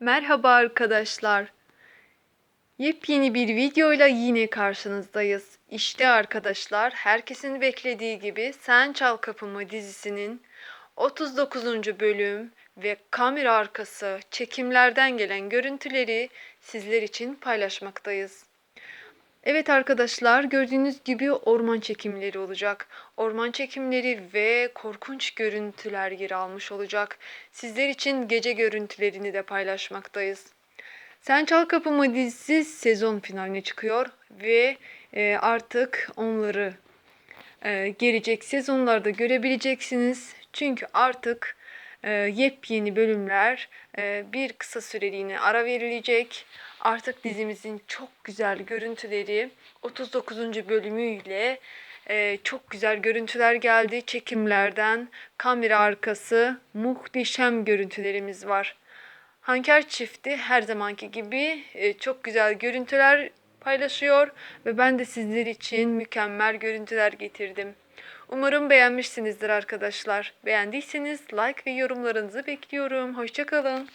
Merhaba arkadaşlar. Yepyeni bir videoyla yine karşınızdayız. İşte arkadaşlar, herkesin beklediği gibi Sen Çal Kapımı dizisinin 39. bölüm ve kamera arkası çekimlerden gelen görüntüleri sizler için paylaşmaktayız. Evet arkadaşlar gördüğünüz gibi orman çekimleri olacak. Orman çekimleri ve korkunç görüntüler yer almış olacak. Sizler için gece görüntülerini de paylaşmaktayız. Sen Çal Kapımı dizisi sezon finaline çıkıyor ve e, artık onları e, gelecek sezonlarda görebileceksiniz. Çünkü artık e, yepyeni bölümler bir kısa süreliğine ara verilecek. Artık dizimizin çok güzel görüntüleri 39. bölümüyle e, çok güzel görüntüler geldi. Çekimlerden kamera arkası muhteşem görüntülerimiz var. Hanker çifti her zamanki gibi e, çok güzel görüntüler paylaşıyor ve ben de sizler için mükemmel görüntüler getirdim. Umarım beğenmişsinizdir arkadaşlar. Beğendiyseniz like ve yorumlarınızı bekliyorum. Hoşçakalın.